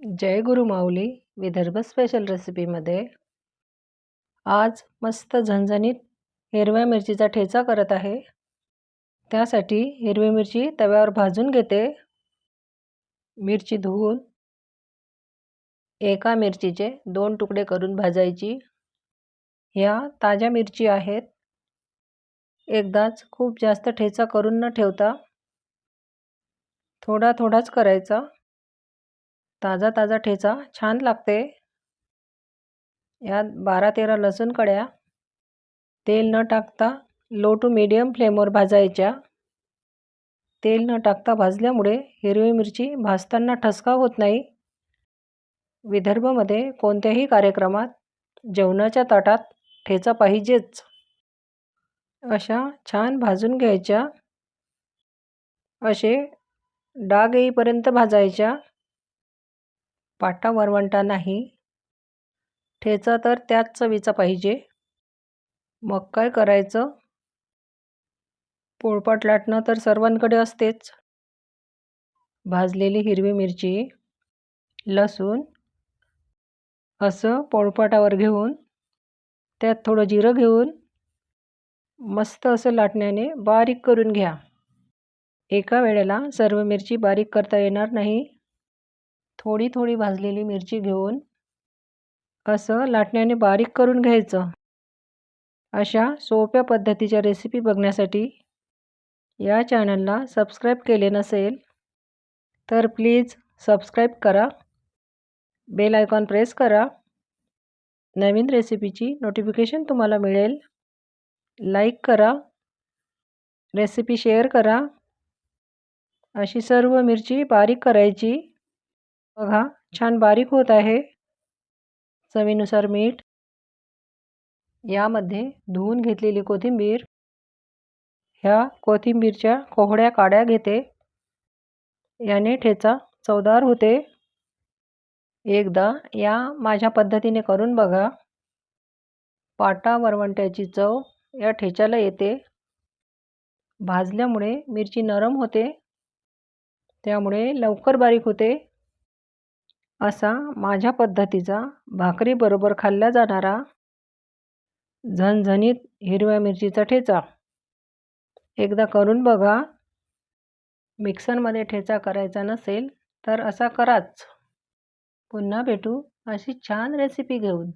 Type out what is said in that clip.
जय गुरु माऊली Vidarbha special रेसिपीमध्ये आज मस्त झणझणीत हिरव्या मिरचीचा ठेचा करत आहे. त्यासाठी हिरवी मिरची तव्यावर भाजून घेते. मिरची धुवून एका मिरचीचे दोन तुकडे करून भाजायची. ह्या ताज्या मिरची आहेत. एकदाच खूप जास्त ठेचा करून न ठेवता थोडा थोडाच करायचा. ताजा ताजा ठेचा. छान लागते. यात बारा तेरा लसूण कड्या. तेल न टाकता लो टू मीडियम फ्लेमवर भाजायच्या. तेल न टाकता भाजल्यामुळे हिरवी मिरची भाजताना ठसका होत नाही. विदर्भमध्ये कोणत्याही कार्यक्रमात जेवणाच्या ताटात ठेचा पाहिजेच. अशा छान भाजून घ्यायच्या. असे डाग येईपर्यंत भाजायच्या. पाटा वरवंटा नाही. ठेचा तर त्याच चवीचा पाहिजे. मग काय करायचं? पोळपाट लाटणं तर सर्वांकडे असतेच. भाजलेली हिरवी मिरची लसूण असं पोळपाटावर घेऊन त्यात थोडं जिरं घेऊन मस्त असं लाटण्याने बारीक करून घ्या. एका वेळेला सर्व मिरची बारीक करता येणार नाही. थोडी थोडी भाजलेली मिरची घेऊन असं लाटण्याने बारीक करून घ्यायचं. अशा सोप्या पद्धतीच्या रेसिपी बघण्यासाठी या चॅनलला सबस्क्राईब केले नसेल तर प्लीज सबस्क्राईब करा बेल आयकॉन प्रेस करा. नवीन रेसिपीची नोटिफिकेशन तुम्हाला मिळेल. लाईक करा रेसिपी शेअर करा. अशी सर्व मिरची बारीक करायची. बघा छान बारीक होत आहे. चवीनुसार मीठ. यामध्ये धुवून घेतलेली कोथिंबीर. ह्या कोथिंबीरच्या कोहड्या काड्या घेते. याने ठेचा चवदार होते. एकदा या माझ्या पद्धतीने करून बघा. पाटा वरवंट्याची चव या ठेच्याला येते. भाजल्यामुळे मिरची नरम होते. त्यामुळे लवकर बारीक होते. असा माझ्या पद्धतीचा भाकरीबरोबर खाल्ला जाणारा झणझणीत हिरव्या मिरचीचा ठेचा. एकदा करून बघा. मिक्सरमध्ये ठेचा करायचा नसेल तर असा कराच. पुन्हा भेटू अशी छान रेसिपी घेऊन.